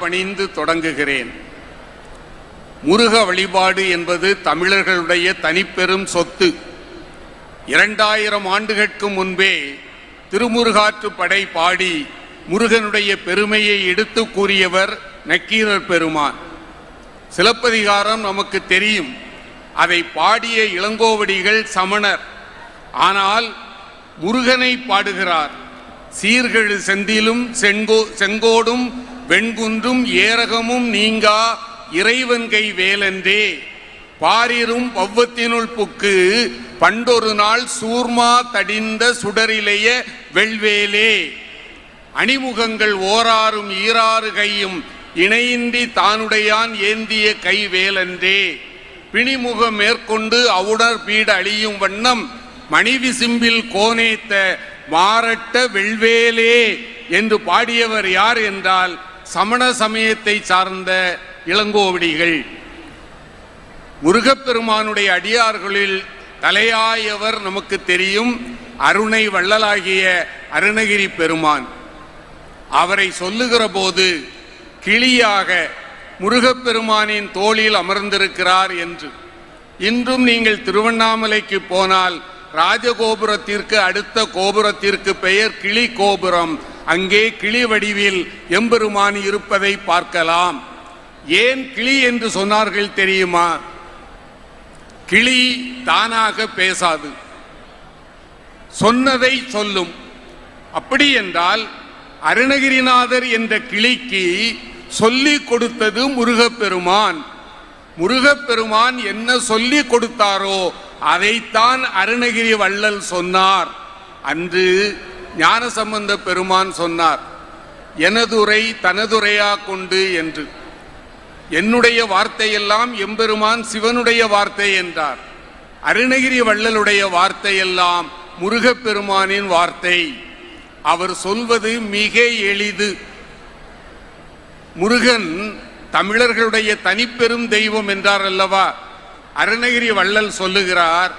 பணிந்து தொடங்குகிறேன். முருக வழிபாடு என்பது தமிழர்களுடைய தனிப்பெரும் சொத்து. இரண்டாயிரம் ஆண்டுகளுக்கு முன்பே திருமுருகாற்று படை பாடி முருகனுடைய பெருமையை எடுத்து கூறியவர் நக்கீரர் பெருமான். சிலப்பதிகாரம் நமக்கு தெரியும். அதை பாடிய இளங்கோவடிகள் சமணர். ஆனால் முருகனை பாடுகிறார். சீர்கெழு செந்திலும் செங்கோ செங்கோடும் வெண்குன்றும் ஏரகமும் நீங்கா இறைவன் கை வேலன்றே. பாரிரும் பவ்வத்தினுள் புக்கு பண்டொரு நாள் சூர்மா தடிந்த சுடரிலேய வெள்வேலே. அணிமுகங்கள் ஓராறும் ஈராறு கையும் இணையின்றி தானுடையான் ஏந்திய கை வேலன்றே. பிணிமுகம் மேற்கொண்டு அவுடர் பீட அழியும் வண்ணம் மணிவிசிம்பில் கோனேத்த மாரட்ட வெள்வேலே என்று பாடியவர் யார் என்றால் சமண சமயத்தை சார்ந்த இளங்கோவடிகள். முருகப்பெருமானுடைய அடியார்களில் தலையாயவர் நமக்கு தெரியும். அருணை வள்ளலாகிய அருணகிரி பெருமான். அவரை சொல்லுகிற போது கிளியாக முருகப்பெருமானின் தோளில் அமர்ந்திருக்கிறார் என்று. இன்றும் நீங்கள் திருவண்ணாமலைக்கு போனால் ராஜகோபுரத்திற்கு அடுத்த கோபுரத்திற்கு பெயர் கிளி கோபுரம் அங்கே கிளி வடிவில் எம்பெருமான் இருப்பதை பார்க்கலாம். ஏன் கிளி என்று சொன்னார்கள் தெரியுமா? கிளி தானாக பேசாது. சொன்னதை சொல்லும். அப்படி என்றால் அருணகிரிநாதர் என்ற கிளிக்கு சொல்லிக் கொடுத்தது முருகப்பெருமான். முருகப்பெருமான் என்ன சொல்லிக் கொடுத்தாரோ அதைத்தான் அருணகிரி வள்ளல் சொன்னார். அன்று ஞானசம்பந்த பெருமான் சொன்னார் எனதுரை தனதுரையா கொண்டு என்று. என்னுடைய வார்த்தையெல்லாம் எம்பெருமான் சிவனுடைய வார்த்தை என்றார். அருணகிரி வள்ளலுடைய வார்த்தையெல்லாம் முருகப்பெருமானின் வார்த்தை. அவர் சொல்வது மிக எளிது. முருகன் தமிழர்களுடைய தனிப்பெரும் தெய்வம் என்றார் அல்லவா? அருணகிரி வள்ளல் சொல்லுகிறார்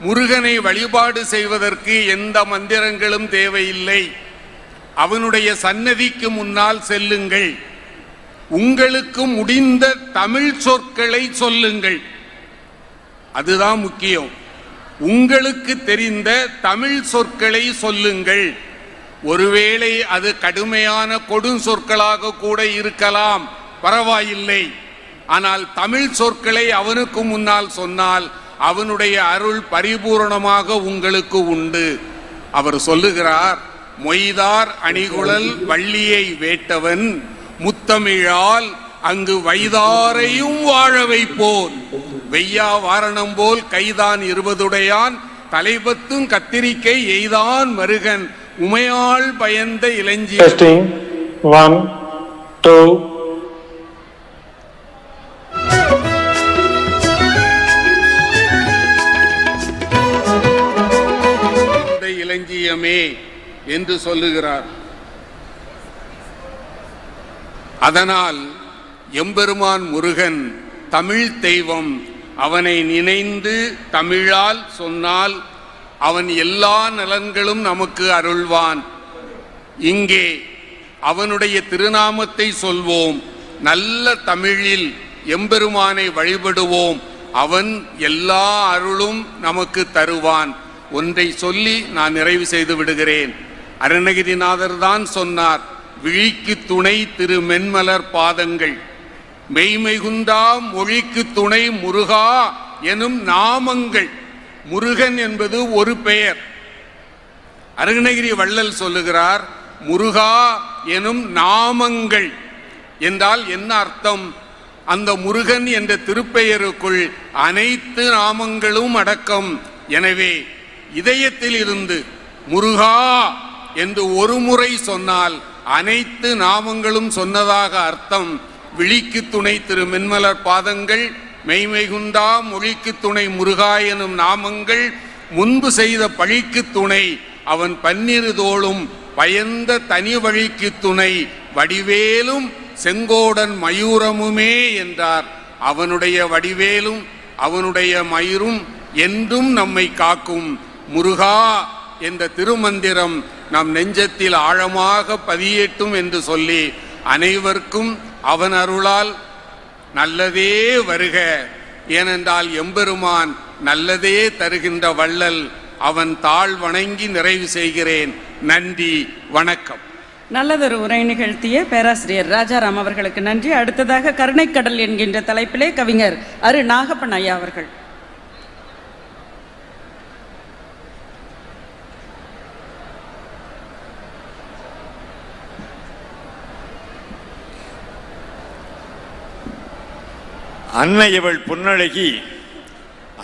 முருகனை வழிபாடு செய்வதற்கு எந்த மந்திரங்களும் தேவையில்லை. அவனுடைய சன்னதிக்கு முன்னால் செல்லுங்கள். உங்களுக்கு முடிந்த தமிழ் சொற்களை சொல்லுங்கள். அதுதான் முக்கியம். உங்களுக்கு தெரிந்த தமிழ் சொற்களை சொல்லுங்கள். ஒருவேளை அது கடுமையான கொடும் சொற்களாக கூட இருக்கலாம். பரவாயில்லை. ஆனால் தமிழ் சொற்களை அவனுக்கு முன்னால் சொன்னால் அவனுடைய அருள் பரிபூரணமாக உங்களுக்கு உண்டு. அவர் சொல்லுகிறார் மொய்தார் அணிகுழல் வள்ளியை வேட்டவன் முத்தமிழால் அங்கு வைதாரையும் வாழ வைப்போன். வெய்யா வாரணம் போல் கைதான் இருபதுடையான் தலைபத்தும் கத்திரிக்கை எய்தான் மருகன். உமையால் பயந்த இளஞ்சி ஒன் டூ இளஞ்சியமே என்று சொல்லுகிறார். அதனால் எம்பெருமான் முருகன் தமிழ் தெய்வம் அவனை நினைந்து தமிழால் சொன்னால் அவன் எல்லா நலன்களும் நமக்கு அருள்வான். இங்கே அவனுடைய திருநாமத்தை சொல்வோம். நல்ல தமிழில் எம்பெருமானை வழிபடுவோம். அவன் எல்லா அருளும் நமக்கு தருவான். ஒன்றை சொல்லி நான் நிறைவு செய்து விடுகிறேன். அருணகிரிநாதர் தான் சொன்னார் விழிக்கு துணை திரு மென்மலர் பாதங்கள். மெய்மைகுந்தா மொழிக்கு துணை முருகா எனும் நாமங்கள். முருகன் என்பது ஒரு பெயர். அருணகிரி வள்ளல் சொல்லுகிறார் முருகா எனும் நாமங்கள். என்றால் என்ன அர்த்தம்? அந்த முருகன் என்ற திருப்பெயருக்குள் அனைத்து நாமங்களும் அடக்கம். எனவே இதயத்தில் இருந்து முருகா என்று ஒரு முறை சொன்னால் அனைத்து நாமங்களும் சொன்னதாக அர்த்தம். விழிக்கு துணை திரு மென்மலர் பாதங்கள் மெய்மைகுண்டா மொழிக்கு துணை முருகா எனும் நாமங்கள் முன்பு செய்த பழிக்கு துணை அவன் பன்னிரு தோளும் பயந்த தனி வழிக்கு துணை வடிவேலும் செங்கோடன் மயூரமுமே என்றார். அவனுடைய வடிவேலும் அவனுடைய மயிரும் என்றும் நம்மை காக்கும். முருகா என்ற திருமந்திரம் நம் நெஞ்சத்தில் ஆழமாக பதியட்டும் என்று சொல்லி அனைவருக்கும் அவன் அருளால் நல்லதே வருக. ஏனென்றால் எம்பெருமான் நல்லதே தருகின்ற வள்ளல் அவன் தாழ் வணங்கி நிறைவு செய்கிறேன். நன்றி வணக்கம். நல்லதொரு உரை நிகழ்த்திய பேராசிரியர் ராஜாராம் அவர்களுக்கு நன்றி. அடுத்ததாக கருணைக்கடல் என்கின்ற தலைப்பிலே கவிஞர் அரு நாகப்பன் ஐயா அவர்கள். அன்னை இவள் பொன்னழகி